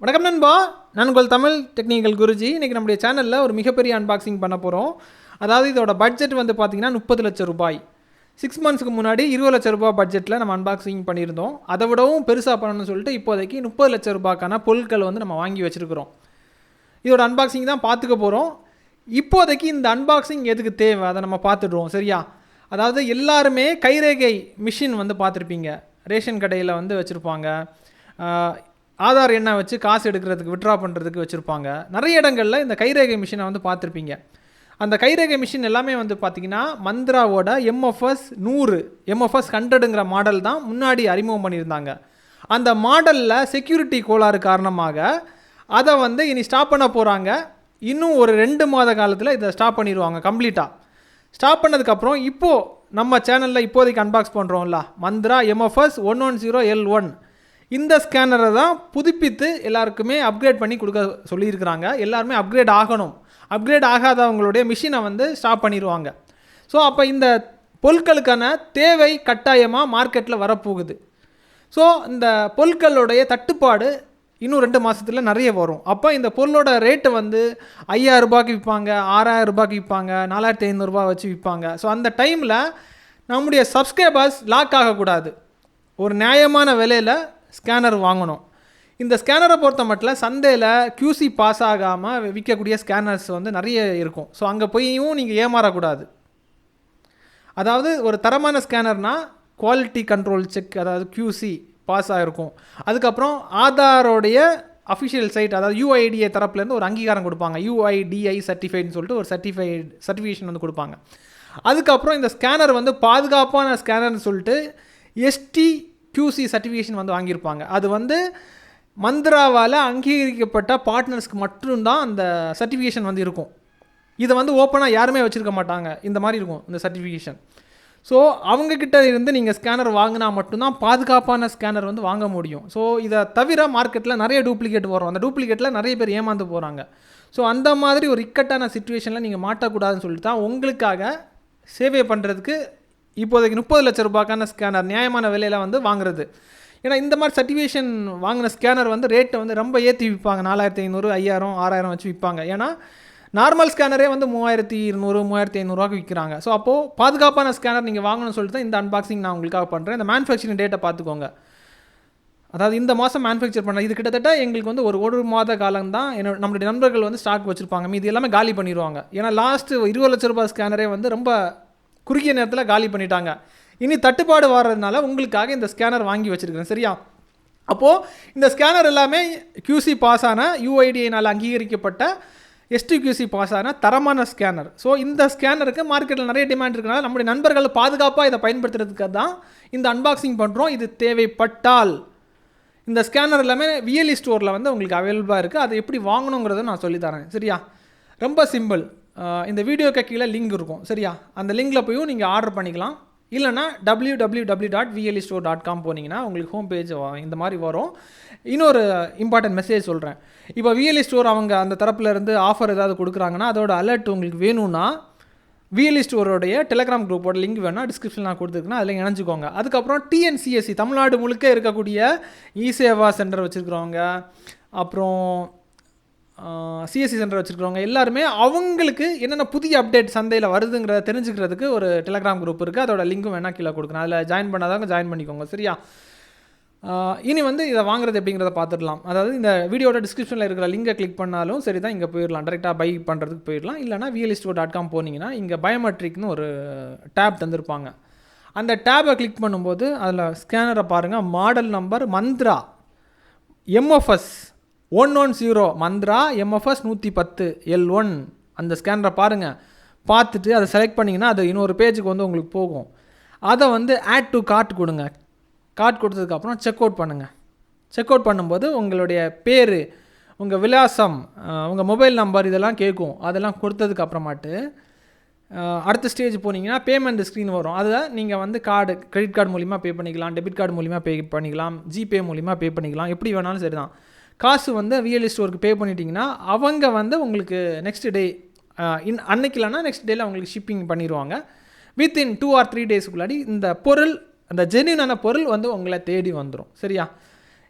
வணக்கம் நண்பா. நான் உங்கள் தமிழ் டெக்னிக்கல் குருஜி. இன்றைக்கி நம்முடைய சேனலில் ஒரு மிகப்பெரிய அன்பாக்சிங் பண்ண போகிறோம் அதாவது இதோட பட்ஜெட் வந்து பார்த்திங்கன்னா முப்பது லட்சம் ரூபாய். சிக்ஸ் மந்த்ஸ்க்கு முன்னாடி இருபது லட்ச ரூபாய் பட்ஜெட்டில் நம்ம அன்பாக்சிங் பண்ணியிருந்தோம். அதை விடவும் பெருசாக பண்ணணும்னு சொல்லிட்டு இப்போதைக்கு முப்பது லட்ச ரூபாய்க்கான பொருட்கள் வந்து நம்ம வாங்கி வச்சுருக்கிறோம். இதோட அன்பாக்சிங் தான் பார்த்துக்க போகிறோம் இப்போதைக்கு இந்த அன்பாக்சிங் எதுக்கு தேவை? அதை நம்ம பார்த்துடுவோம் சரியா? அதாவது எல்லாருமே கைரேகை மிஷின் வந்து பார்த்துருப்பீங்க ரேஷன் கடையில் வந்து வச்சுருப்பாங்க. ஆதார் எண்ணை வச்சு காசு எடுக்கிறதுக்கு விட்ரா பண்ணுறதுக்கு வச்சுருப்பாங்க. நிறைய இடங்களில் இந்த கைரேகை மிஷினை வந்து பார்த்துருப்பீங்க. அந்த கைரேகை மிஷின் எல்லாமே வந்து பார்த்திங்கன்னா மந்த்ராவோட எம்எஃப்எஸ் நூறு எம்எஃப்எஸ் ஹண்ட்ரடுங்கிற மாடல் தான் முன்னாடி அறிமுகம் பண்ணியிருந்தாங்க. அந்த மாடலில் செக்யூரிட்டி கோளாறு காரணமாக அதை வந்து இனி ஸ்டாப் பண்ண போகிறாங்க இன்னும் ஒரு ரெண்டு மாத காலத்தில் இதை ஸ்டாப் பண்ணிடுவாங்க கம்ப்ளீட்டாக ஸ்டாப் பண்ணதுக்கப்புறம் இப்போது நம்ம சேனலில் இப்போதைக்கு unbox பண்ணுறோம்ல Mantra MFS one one zero L one இந்த ஸ்கேனரை தான் புதுப்பித்து எல்லாருக்குமே அப்கிரேட் பண்ணி கொடுக்க சொல்லியிருக்கிறாங்க. எல்லாருமே அப்கிரேட் ஆகணும். அப்கிரேட் ஆகாதவங்களுடைய மிஷினை வந்து ஸ்டாப் பண்ணிடுவாங்க ஸோ அப்போ இந்த பொருட்களுக்கான தேவை கட்டாயமாக மார்க்கெட்டில் வரப்போகுது. ஸோ இந்த பொருட்களுடைய தட்டுப்பாடு இன்னும் ரெண்டு மாதத்தில் நிறைய வரும். அப்போ இந்த பொருளோட ரேட்டு வந்து ஐயாயிரம் ரூபாய்க்கு விற்பாங்க ஆறாயிரம் ரூபாய்க்கு விற்பாங்க நாலாயிரத்தி ஐநூறுரூபா வச்சு விற்பாங்க. ஸோ அந்த டைமில் நம்முடைய சப்ஸ்கிரைபர்ஸ் லாக் ஆகக்கூடாது. ஒரு நியாயமான விலையில் ஸ்கேனர் வாங்கணும். இந்த ஸ்கேனரை பொறுத்த மட்டும் சந்தையில் க்யூசி பாஸ் ஆகாமல் விற்கக்கூடிய ஸ்கேனர்ஸ் வந்து நிறைய இருக்கும். ஸோ அங்கே போயும் நீங்கள் ஏமாறக்கூடாது. அதாவது ஒரு தரமான ஸ்கேனர்னால் குவாலிட்டி கண்ட்ரோல் செக் அதாவது க்யூசி பாஸ் ஆகிருக்கும் அதுக்கப்புறம் ஆதாரோடைய அஃபிஷியல் சைட் அதாவது யூஐடிஏ தரப்புலேருந்து ஒரு அங்கீகாரம் கொடுப்பாங்க. யூஐடிஐ சர்டிஃபைட்னு சொல்லிட்டு ஒரு சர்டிஃபைட் சர்டிஃபிகேஷன் வந்து கொடுப்பாங்க. அதுக்கப்புறம் இந்த ஸ்கேனர் வந்து பாதுகாப்பான ஸ்கேனர்னு சொல்லிட்டு எஸ்டி கியூசி சர்டிஃபிகேஷன் வந்து வாங்கியிருப்பாங்க. அது வந்து மந்த்ராவால் அங்கீகரிக்கப்பட்ட பார்ட்னர்ஸ்க்கு மட்டும்தான் அந்த சர்டிஃபிகேஷன் வந்து இருக்கும். இதை வந்து ஓப்பனாக யாருமே வச்சுருக்க மாட்டாங்க. இந்த மாதிரி இருக்கும் இந்த சர்டிஃபிகேஷன் ஸோ அவங்கக்கிட்ட இருந்து நீங்கள் ஸ்கேனர் வாங்கினா மட்டும்தான் பாதுகாப்பான ஸ்கேனர் வந்து வாங்க முடியும். ஸோ இதை தவிர மார்க்கெட்டில் நிறைய டூப்ளிகேட் வரும். அந்த டூப்ளிகேட்டில் நிறைய பேர் ஏமாந்து போகிறாங்க ஸோ அந்த மாதிரி ஒரு இக்கட்டான சுச்சுவேஷனில் நீங்கள் மாட்டக்கூடாதுன்னு சொல்லிட்டு தான் உங்களுக்காக சேவை பண்ணுறதுக்கு இப்போதைக்கு முப்பது லட்ச ரூபாய்க்கான ஸ்கேனர் நியாயமான விலையில் வந்து வாங்குறது. ஏன்னா இந்த மாதிரி சர்டிஃபிகேஷன் வாங்கின ஸ்கேனர் வந்து ரேட்டை வந்து ரொம்ப ஏற்றி விற்பாங்க நாலாயிரத்தி ஐநூறு ஐயாயிரம் ஆறாயிரம் வச்சு விற்பாங்க ஏன்னா நார்மல் ஸ்கேனரே வந்து மூவாயிரத்தி இருநூறு மூவாயிரத்தி ஐநூறுரூவாக்கு விற்கிறாங்க ஸோ அப்போது பாதுகாப்பான ஸ்கேனர் நீங்கள் வாங்கணும்னு சொல்லிட்டு தான் இந்த அன்பாக்சிங் நான் உங்களுக்காக பண்ணுறேன் இந்த மேனுஃபேக்சரிங் டேட்டை பார்த்துக்கோங்க. அதாவது இந்த மாதம் மேனுஃபேக்சர் பண்ண இது கிட்டத்தட்ட எங்களுக்கு வந்து ஒரு ஒரு மாத காலம் தான் என்னோட நம்மளுடைய நண்பர்கள் வந்து ஸ்டாக் வச்சுருப்பாங்க. மீதி எல்லாமே காலி பண்ணிடுவாங்க ஏன்னா லாஸ்ட்டு இருபது லட்ச ரூபாய் ஸ்கேனரே வந்து ரொம்ப குறுகிய நேரத்தில் காலி பண்ணிட்டாங்க. இனி தட்டுப்பாடு வர்றதுனால உங்களுக்காக இந்த ஸ்கேனர் வாங்கி வச்சுருக்கிறேன். சரியா? அப்போது இந்த ஸ்கேனர் எல்லாமே கியூசி பாஸ் ஆன யூஐடிஐனால் அங்கீகரிக்கப்பட்ட எஸ்டிக்யூசி பாஸ் ஆன தரமான ஸ்கேனர் ஸோ இந்த ஸ்கேனருக்கு மார்க்கெட்டில் நிறைய டிமாண்ட் இருக்கனால நம்முடைய நண்பர்கள் பாதுகாப்பாக இதை பயன்படுத்துறதுக்கு தான் இந்த அன்பாக்சிங் பண்ணுறோம் இது தேவைப்பட்டால். இந்த ஸ்கேனர் எல்லாமே விஎல்இ ஸ்டோரில் வந்து உங்களுக்கு அவைலபிளாக இருக்குது அதை எப்படி வாங்கணுங்கிறத நான் சொல்லித்தரேன் சரியா? ரொம்ப சிம்பிள் இந்த வீடியோக்கு கீழே லிங்க் இருக்கும். சரியா? அந்த லிங்கில் போயும் நீங்கள் ஆர்டர் பண்ணிக்கலாம். இல்லைனா W W W dot VLE store dot com போனீங்கன்னா உங்களுக்கு ஹோம் பேஜ் இந்த மாதிரி வரும். இன்னொரு இம்பார்ட்டன்ட் மெசேஜ் சொல்கிறேன் இப்போ விஎல்இ ஸ்டோர் அவங்க அந்த தரப்புலேருந்து ஆஃபர் ஏதாவது கொடுக்குறாங்கன்னா அதோட அலர்ட் உங்களுக்கு வேணும்னா விஎல்இ ஸ்டோரோடைய டெலகிராம் குரூப்போட லிங்க் வேணால் டிஸ்கிரிப்ஷன் நான் கொடுத்துருக்கேன். அதில் இணைஞ்சிக்கோங்க. அதுக்கப்புறம் டிஎன்சிஎஸ்சி தமிழ்நாடு முழுக்க இருக்கக்கூடிய இ சேவா சென்டர் வச்சுருக்கிறவங்க அப்புறம் சிஎஸ்சி சென்டர் வச்சுருக்கிறவங்க எல்லாருமே அவங்களுக்கு என்னென்ன புதிய அப்டேட் சந்தையில் வருதுங்கிறத தெரிஞ்சுக்கிறதுக்கு ஒரு டெலகிராம் குரூப் இருக்குது அதோட லிங்க்கும் வேணால் கீழே கொடுக்குறேன் அதில் ஜாயின் பண்ணாதவங்க ஜாயின் பண்ணிக்கோங்க. சரியா? இனி வந்து இதை வாங்குறது எப்படிங்கிறத பார்த்துடலாம். அதாவது இந்த வீடியோட டிஸ்கிரிப்ஷனில் இருக்கிற லிங்கை கிளிக் பண்ணாலும் சரி தான் இங்கே போயிடலாம். டேரெக்டாக பை பண்ணுறதுக்கு போயிடலாம். இல்லைனா விஎல்இஸ்டோ டாட் காம் போனீங்கன்னா இங்கே பயோமெட்ரிக்னு ஒரு டேப் தந்திருப்பாங்க. அந்த டேப்பை கிளிக் பண்ணும்போது அதில் ஸ்கேனரை பாருங்கள் model number Mantra. MFS one one zero Mantra MFS நூற்றி பத்து எல் ஒன் அந்த ஸ்கேனரை பாருங்கள் பார்த்துட்டு அதை செலக்ட் பண்ணிங்கன்னா அது இன்னொரு பேஜுக்கு வந்து உங்களுக்கு போகும். அதை வந்து ஆட் டு கார்ட் கொடுங்க. கார்ட் கொடுத்ததுக்கப்புறம் செக் அவுட் பண்ணுங்கள் செக் அவுட் பண்ணும்போது உங்களுடைய பேர் உங்கள் விலாசம் உங்கள் மொபைல் நம்பர் இதெல்லாம் கேட்கும். அதெல்லாம் கொடுத்ததுக்கப்புறமாட்டு அடுத்த ஸ்டேஜ் போனீங்கன்னா பேமெண்ட் ஸ்க்ரீன் வரும். அதில் நீங்கள் வந்து கார்டு கிரெடிட் கார்டு மூலிமா பே பண்ணிக்கலாம் டெபிட் கார்டு மூலிமா பே பண்ணிக்கலாம் ஜிபே மூலிமா பே பண்ணிக்கலாம். எப்படி வேணாலும் சரி தான் காசு வந்து விஎல்இ ஸ்டோருக்கு பே பண்ணிட்டீங்கன்னா அவங்க வந்து உங்களுக்கு நெக்ஸ்ட் டே இன் அன்னைக்கு இல்லைனா நெக்ஸ்ட் டேயில் அவங்களுக்கு ஷிப்பிங் பண்ணிடுவாங்க வித்தின் டூ ஆர் த்ரீ டேஸ்க்குள்ளாடி இந்த பொருள் அந்த ஜென்யூனான பொருள் வந்து உங்களை தேடி வந்துடும் சரியா?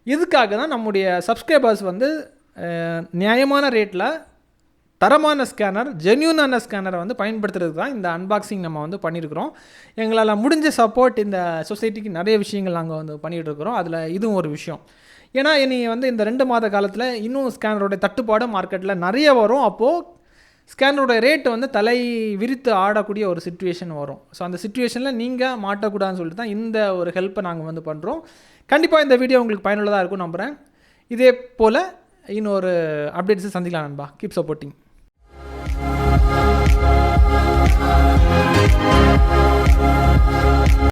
இதுக்காக தான் நம்முடைய சப்ஸ்கிரைபர்ஸ் வந்து நியாயமான ரேட்டில் தரமான ஸ்கேனர் ஜென்யூனான ஸ்கேனரை வந்து பயன்படுத்துறதுக்கு தான் இந்த அன்பாக்சிங் நம்ம வந்து பண்ணியிருக்கிறோம் எங்களால் முடிஞ்ச சப்போர்ட் இந்த சொசைட்டிக்கு நிறைய விஷயங்கள் நாங்கள் வந்து பண்ணிகிட்ருக்குறோம் அதில் இதுவும் ஒரு விஷயம். ஏன்னா இனி வந்து இந்த ரெண்டு மாத காலத்தில் இன்னும் ஸ்கேனருடைய தட்டுப்பாடு மார்க்கெட்டில் நிறைய வரும். அப்போது ஸ்கேனருடைய ரேட் வந்து தலை விரித்து ஆடக்கூடிய ஒரு சுச்சுவேஷன் வரும். ஸோ அந்த சுச்சுவேஷனில் நீங்கள் மாட்டக்கூடாதுன்னு சொல்லிட்டு தான் இந்த ஒரு ஹெல்ப்பை நாங்கள் வந்து பண்ணுறோம் கண்டிப்பாக இந்த வீடியோ உங்களுக்கு பயனுள்ளதாக இருக்கும் நம்புகிறேன் இதே போல் இன்னொரு அப்டேட்ஸை சந்திக்கலாம் நண்பா. Keep supporting